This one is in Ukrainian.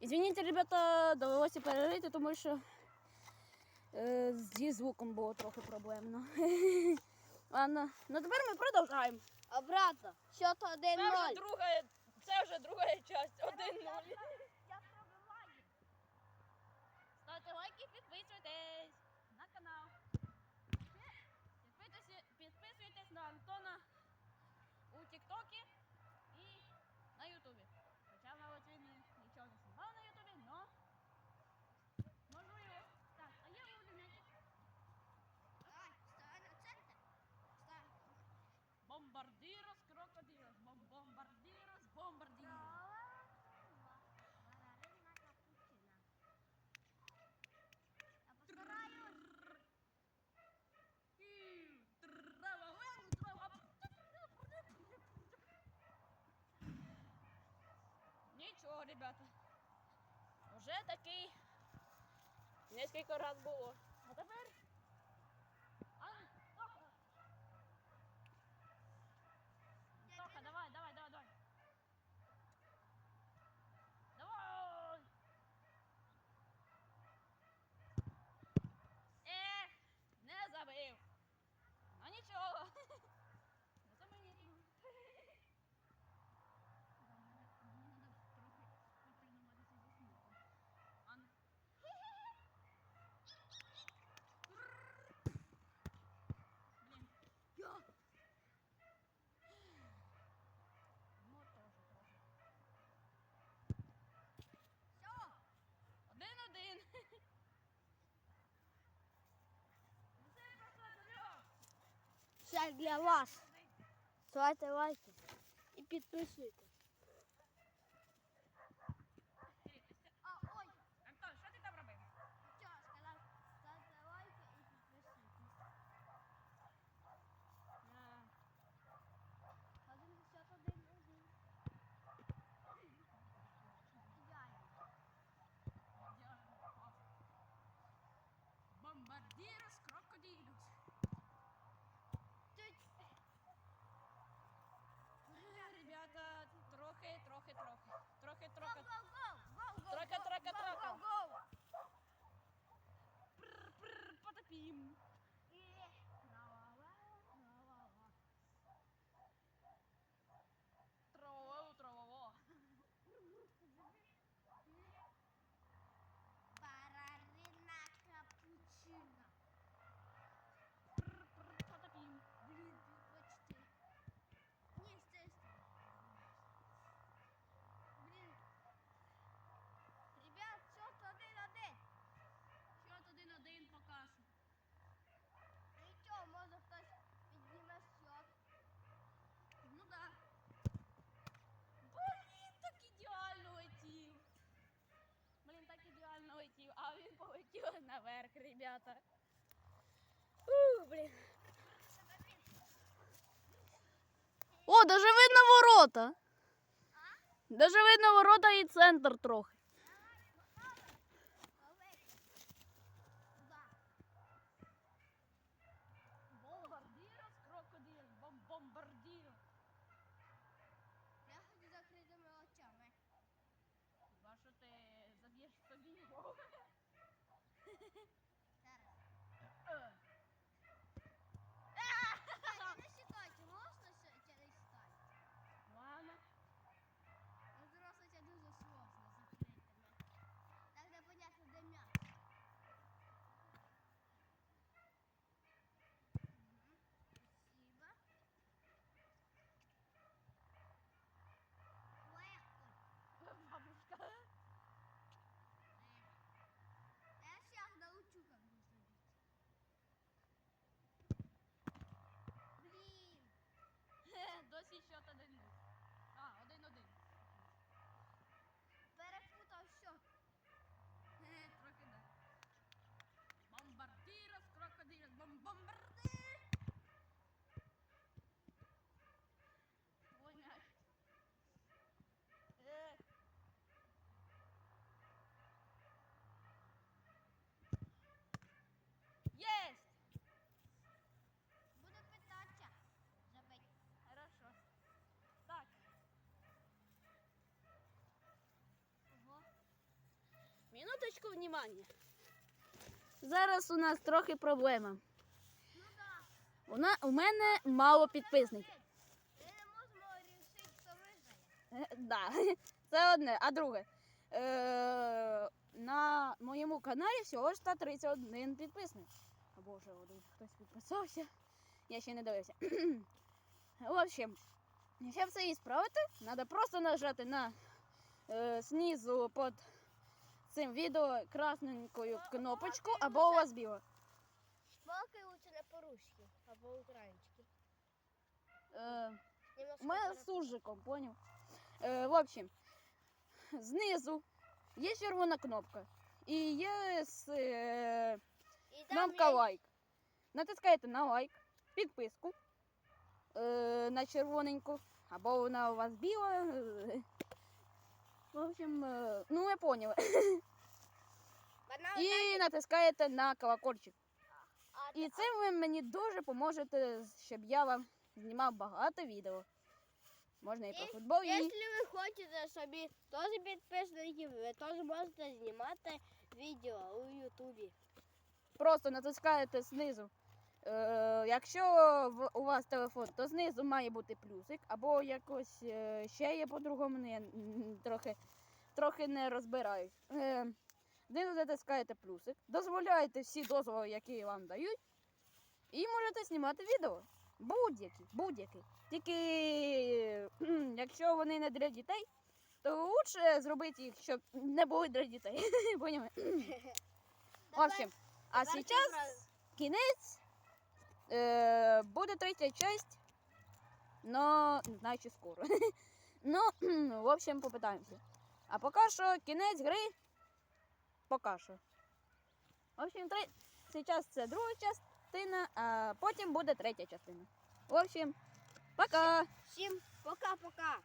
Извините, ребята, довелося перерити, тому що е, э, зі звуком було трохи проблемно. Ладно, ну тепер ми продовжаємо. Обратно. Що то 1-0. Це вже друга, це вже друга частина. 1-0. Ставте лайки, підписуйтесь на канал. Підписуйтесь, підписуйтесь на Антона у Тіктокі. ребята. Уже такий несколько раз було. для вас. Ставте лайки и подписывайтесь. Антон, О, даже видно ворота. Даже видно ворота і центр трохи. Минуточку внимання. Зараз у нас трохи проблема. У, на, у мене мало підписників. Ми. Е, Да, це одне. А друге. Е, на моєму каналі всього ж 131 підписник. О боже, один хтось підписався. Я ще не дивився. В общем, щоб це і справити, треба просто нажати на е, знизу під цим відео красненькою кнопочку або у вас біло. Балкай лучше не по-русски, а по-українськи. Е, мене з суржиком, поняв? Е, в общем, знизу є червона кнопка. І є с, е, кнопка лайк. Натискаєте на лайк, підписку е, на червоненьку, або вона у вас біла. е. В общем, ну ви поняли. І натискаєте на колокольчик. І цим ви мені дуже поможете, щоб я вам знімав багато відео. Можна і про футбол, і Якщо ви хочете собі теж підписників, ви теж можете знімати відео у Ютубі. просто натискаєте знизу. Е, якщо в- у вас телефон, то знизу має бути плюсик, або якось е, ще є по-другому, ну, я м, трохи, трохи не розбираюсь. Е, знизу натискаєте плюсик, дозволяєте всі дозволи, які вам дають, і можете знімати відео. Будь-які, будь-які. Тільки якщо вони не для дітей, то краще зробити їх, щоб не були для дітей. Поняли? В общем, а сейчас кінець. Е, буде третя часть, но не знаю, чи скоро. ну, в общем, попитаємося. А поки що кінець гри. Поки що. В общем, три... зараз це друга частина, а потім буде третя частина. В общем, пока! Всім пока-пока.